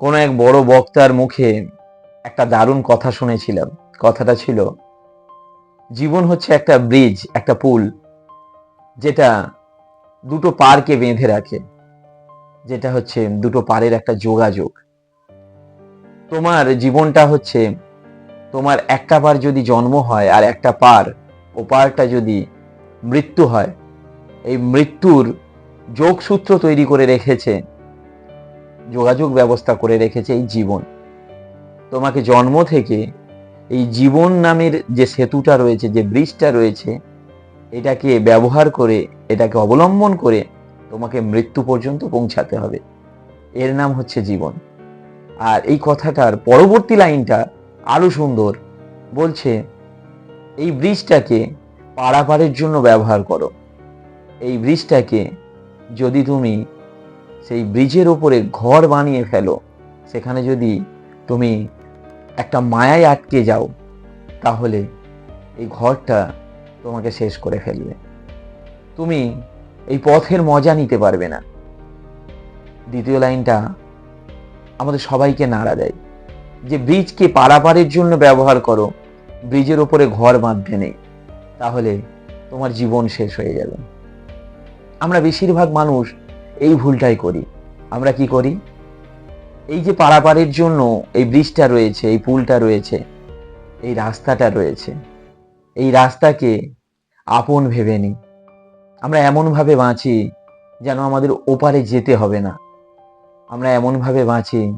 কোনো এক বড় বক্তার মুখে একটা দারুণ কথা শুনেছিলাম। কথাটা ছিল, জীবন হচ্ছে একটা ব্রিজ, একটা পুল, যেটা দুটো পারকে বেঁধে রাখে, যেটা হচ্ছে দুটো পারের একটা যোগাযোগ। তোমার জীবনটা হচ্ছে, তোমার একটা পার যদি জন্ম হয় আর একটা পার, ও পারটা যদি মৃত্যু হয়, এই মৃত্যুর যোগসূত্র তৈরি করে রেখেছে যোগাযোগ ব্যবস্থা করে রেখেছে এই জীবন। তোমাকে জন্ম থেকে এই জীবন নামের যে সেতুটা রয়েছে, যে ব্রিজটা রয়েছে, এটাকে ব্যবহার করে, এটাকে অবলম্বন করে তোমাকে মৃত্যু পর্যন্ত পৌঁছাতে হবে। এর নাম হচ্ছে জীবন। আর এই কথাটার পরবর্তী লাইনটা আরও সুন্দর। বলছে, এই ব্রিজটাকে পারাপারের জন্য ব্যবহার করো। এই ব্রিজটাকে যদি তুমি সেই ব্রিজের ওপরে ঘর বানিয়ে ফেলো। সেখানে যদি তুমি একটা মায়ায় আটকে যাও, তাহলে এই ঘরটা তোমাকে শেষ করে ফেলবে। তুমি এই পথের মজা নিতে পারবে না। দ্বিতীয় লাইনটা আমাদের সবাইকে নাড়া দেয় যে, ব্রিজকে পারাপারের জন্য ব্যবহার করো। ব্রিজের ওপরে ঘর বাঁধতে নেই। তাহলে তোমার জীবন শেষ হয়ে যাবে। আমরা বেশিরভাগ মানুষ এই ভুলটাই করি। আমরা কি করি? এই যে পারাপারের জন্য এই ব্রিজটা রয়েছে, এই পুলটা রয়েছে, এই রাস্তাটা রয়েছে, এই রাস্তাকে আপন ভেবে নিই। আমরা এমনভাবে বাঁচি যেন আমাদের ওপারে যেতে হবে না। আমরা এমনভাবে বাঁচি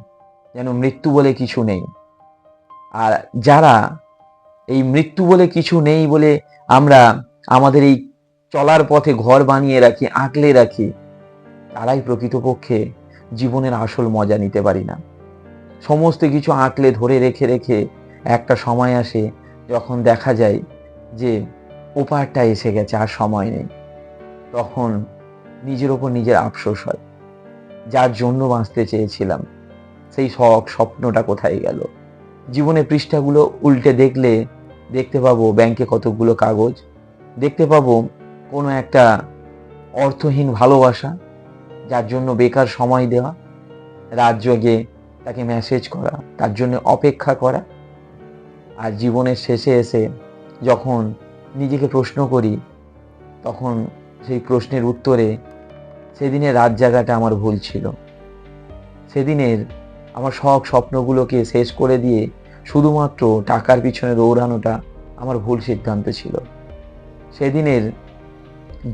যেন মৃত্যু বলে কিছু নেই। আর যারা এই মৃত্যু বলে কিছু নেই বলে আমরা আমাদের এই চলার পথে ঘর বানিয়ে রাখি আঁকলে রাখি তারাই প্রকৃতপক্ষে জীবনের আসল মজা নিতে পারি না। সমস্ত কিছু আঁকলে, ধরে রেখে রেখে একটা সময় আসে যখন দেখা যায় যে ওপারটা এসে গেছে আর সময় নেই। তখন নিজের ওপর নিজের আফসোস হয়। যার জন্য বাঁচতে চেয়েছিলাম, সেই শখ স্বপ্নটা কোথায় গেল? জীবনের পৃষ্ঠাগুলো উল্টে দেখলে দেখতে পাবো ব্যাংকে কতগুলো কাগজ, দেখতে পাবো কোনো একটা অর্থহীন ভালোবাসা যার জন্য বেকার সময় দেওয়া, রাত জেগে তাকে মেসেজ করা, তার জন্য অপেক্ষা করা। আর জীবনের শেষে এসে যখন নিজেকে প্রশ্ন করি, তখন সেই প্রশ্নের উত্তরে, সেদিনের রাত জাগাটা আমার ভুল ছিল। সেদিনের আমার শখ স্বপ্নগুলোকে শেষ করে দিয়ে শুধুমাত্র টাকার পিছনে দৌড়ানোটা আমার ভুল সিদ্ধান্ত ছিল। সেদিনের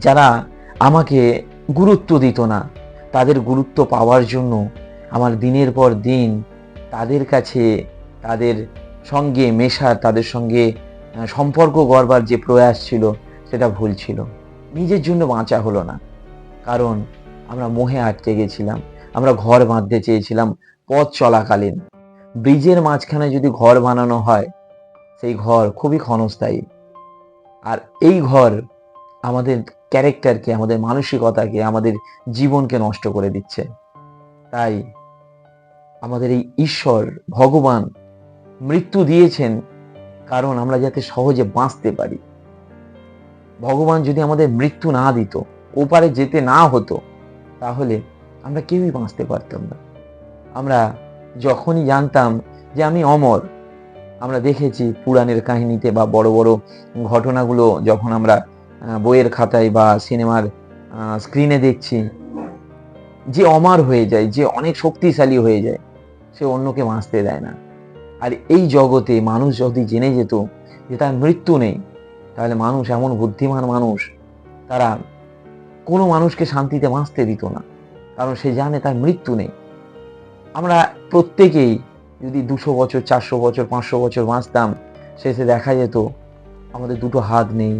যারা আমাকে গুরুত্ব দিত না তাদের গুরুত্ব পাওয়ার জন্য আমার দিনের পর দিন তাদের কাছে, তাদের সঙ্গে মেশার তাদের সঙ্গে সম্পর্ক গড়বার যে প্রয়াস ছিল, সেটা ভুল ছিল। নিজের জন্য বাঁচা হলো না। কারণ আমরা মোহে আটকে গেছিলাম, আমরা ঘর বাঁধতে চেয়েছিলাম পথ চলাকালীন। ব্রিজের মাঝখানে যদি ঘর বানানো হয়, সেই ঘর খুবই ক্ষণস্থায়ী। আর এই ঘর আমাদের ক্যারেক্টারকে, আমাদের মানসিকতাকে, আমাদের জীবনকে নষ্ট করে দিচ্ছে। তাই আমাদের এই ঈশ্বর, ভগবান মৃত্যু দিয়েছেন কারণ আমরা যাতে সহজে বাঁচতে পারি। ভগবান যদি আমাদের মৃত্যু না দিত, ওপারে যেতে না হতো, তাহলে আমরা কেউই বাঁচতে পারতাম না। আমরা যখনই জানতাম যে আমি অমর, আমরা দেখেছি পুরাণের কাহিনীতে বা বড় বড় ঘটনাগুলো যখন আমরা বইয়ের খাতায় বা সিনেমার স্ক্রিনে দেখছি, যে অমার হয়ে যায়, যে অনেক শক্তিশালী হয়ে যায়, সে অন্যকে বাঁচতে দেয় না। আর এই জগতে মানুষ যদি জেনে যেত যে তার মৃত্যু নেই, তাহলে মানুষ এমন বুদ্ধিমান মানুষ, তারা কোনো মানুষকে শান্তিতে বাঁচতে দিত না, কারণ সে জানে তার মৃত্যু নেই। আমরা প্রত্যেকেই যদি দুশো বছর, চারশো বছর, পাঁচশো বছর বাঁচতাম, শেষে দেখা যেত, আমাদের দুটো হাত নেই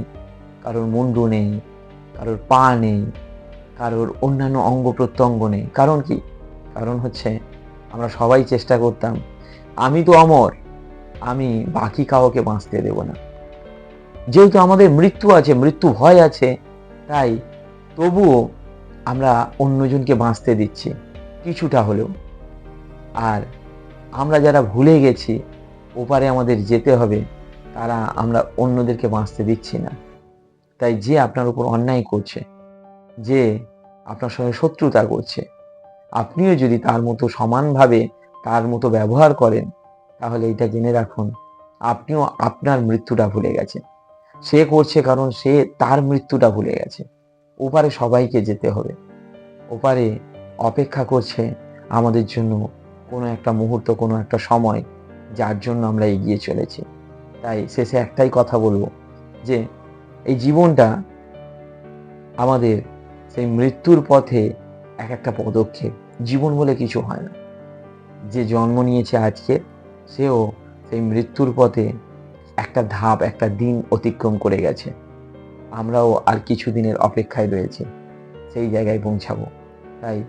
কারোর মুন্ডু নেই, কারোর পা নেই, কারোর অন্যান্য অঙ্গ প্রত্যঙ্গ নেই। কারণ কি? কারণ হচ্ছে আমরা সবাই চেষ্টা করতাম, আমি তো অমর, আমি বাকি কাউকে বাঁচতে দেব না। যেহেতু আমাদের মৃত্যু আছে, মৃত্যু ভয় আছে, তাই তবুও আমরা অন্যজনকে বাঁচতে দিচ্ছি, কিছুটা হলেও। আর আমরা যারা ভুলে গেছি, ওপারে আমাদের যেতে হবে, তারা আমরা অন্যদেরকে বাঁচতে দিচ্ছি না। তাই যে আপনার উপর অন্যায় করছে, যে আপনার সঙ্গে শত্রুতা করছে, আপনিও যদি তার মতো সমানভাবে তার মতো ব্যবহার করেন, তাহলে এটা জেনে রাখুন, আপনিও আপনার মৃত্যুটা ভুলে গেছেন সে করছে কারণ সে তার মৃত্যুটা ভুলে গেছে। ওপারে সবাইকে যেতে হবে। ওপারে অপেক্ষা করছে আমাদের জন্য কোনো একটা মুহূর্ত, কোনো একটা সময়, যার জন্য আমরা এগিয়ে চলেছি। তাই শেষে একটাই কথা বলব, যে এই জীবনটা আমাদের সেই মৃত্যুর পথে এক একটা পদক্ষেপ। জীবন বলে কিছু হয় না। যে জন্ম নিয়েছে আজকে, সেও সেই মৃত্যুর পথে একটা ধাপ, একটা দিন অতিক্রম করে গেছে। আমরাও আর কিছু দিনের অপেক্ষায় রয়েছে। সেই জায়গায় পৌঁছাবো। তাই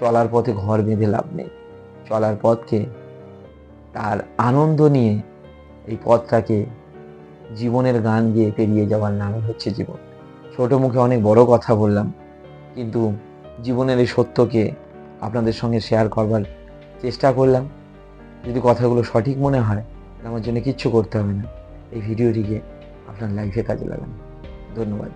চলার পথে ঘর বেঁধে লাভ নেই। চলার পথকে তার আনন্দ নিয়ে এই পথটাকে জীবনের গান গিয়ে পেরিয়ে যাওয়ার নামই হচ্ছে জীবন। ছোট মুখে অনেক বড় কথা বললাম, কিন্তু জীবনের এই সত্যকে আপনাদের সঙ্গে শেয়ার করবার চেষ্টা করলাম। যদি কথাগুলো সঠিক মনে হয়, আমার জন্য কিচ্ছু করতে হবে না। এই ভিডিওটিকে আপনার লাইফে কাজে লাগান। ধন্যবাদ।